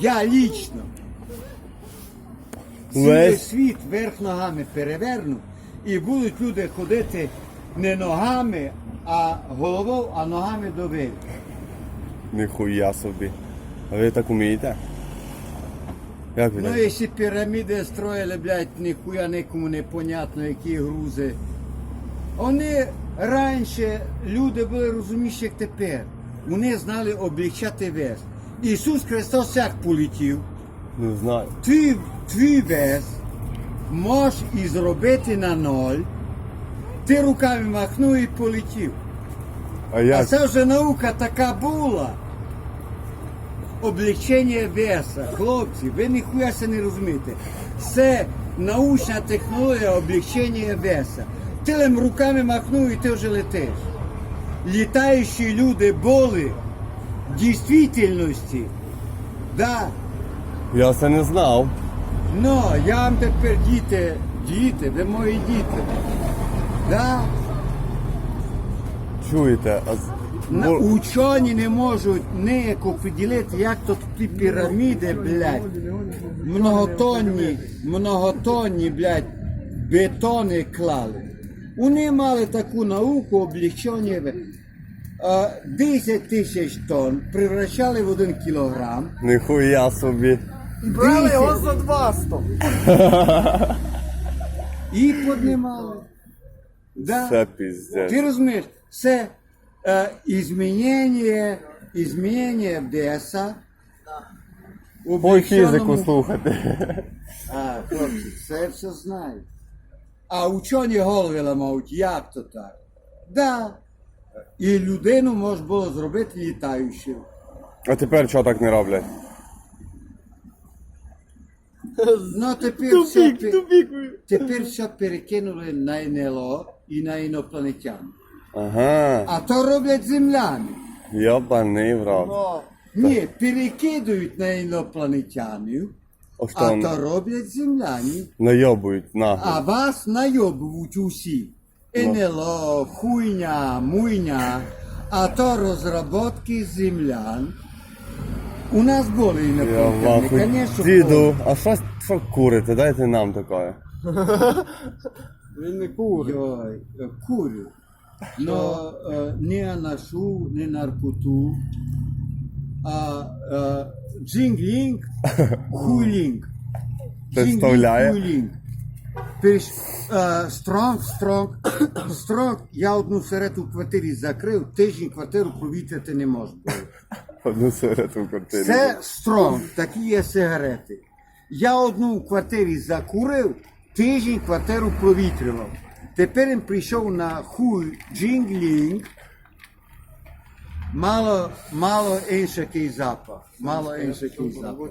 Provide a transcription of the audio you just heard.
Я лічно. Цілий Весь? світ верх ногами переверну, і будуть люди ходити не ногами, а головою, а ногами до вилки. Ніхуя собі. А ви так умієте? Як ви Ну, так? якщо піраміди строїли, блядь, ніхуя нікому не понятно, які грузи. Вони раніше люди були розумніші, як тепер. Вони знали облічати вес. Ісус Христос як полетів, Не знаю. твій, твій вес можеш і зробити на ноль, ти руками махнув і полетів. А А це вже наука така була. Облегчення веса. Хлопці, ви ніхуя це не розумієте. Це научна технологія облегчення веса. Ти лим руками махнув і ти вже летиш. Літаючі люди були дійсності. Да. Я це не знав. Ну, я вам тепер діти, діти, ви мої діти. Да. Чуєте? А з- На, учені не можуть ніяк оприділити, як то ті піраміди, блядь, многотонні, многотонні, блядь, бетони клали. Вони мали таку науку облегчення. А, 10 тисяч тонн превращали в один кілограм. Ніхуя собі. Брали його за 200. І піднімали. Да. Це піздець. Ти розумієш, це е, ізмінення, ізмінення веса. у Ой, фізику слухати. А, хлопці, це все знають. А учені голови ламають, як то так? Да. І людину можна було зробити літаючою. А тепер чого так не роблять? Ну, тепер все, Тупік, пе- тупік. тепер все перекинули на НЛО і на інопланетян. Ага. А то роблять земляни. Йобаний в рот. Ні, перекидують на інопланетянів, А то роблять земляні. найобують нахуй. А вас найобують усі. НЛО, хуйня, муйня, а то розробки землян. У нас були інопланетяни, звісно. Діду, а що, що курите? Дайте нам таке. він не курить. Йой, е, курю. Но е, не анашу, не наркоту, а е, джинглінг, хуйлінг. Представляє. хуйлінг. Пиш, е, стронг, стронг, стронг. Я одну сигарету в квартирі закрив, тиждень квартиру провітряти не було. Одну сигарету в квартирі. Це стронг, такі є сигарети. Я одну в квартирі закурив, тиждень квартиру провітрював. Тепер він прийшов на хуй джинглінг. Мало, мало інший запах. Мало інший запах.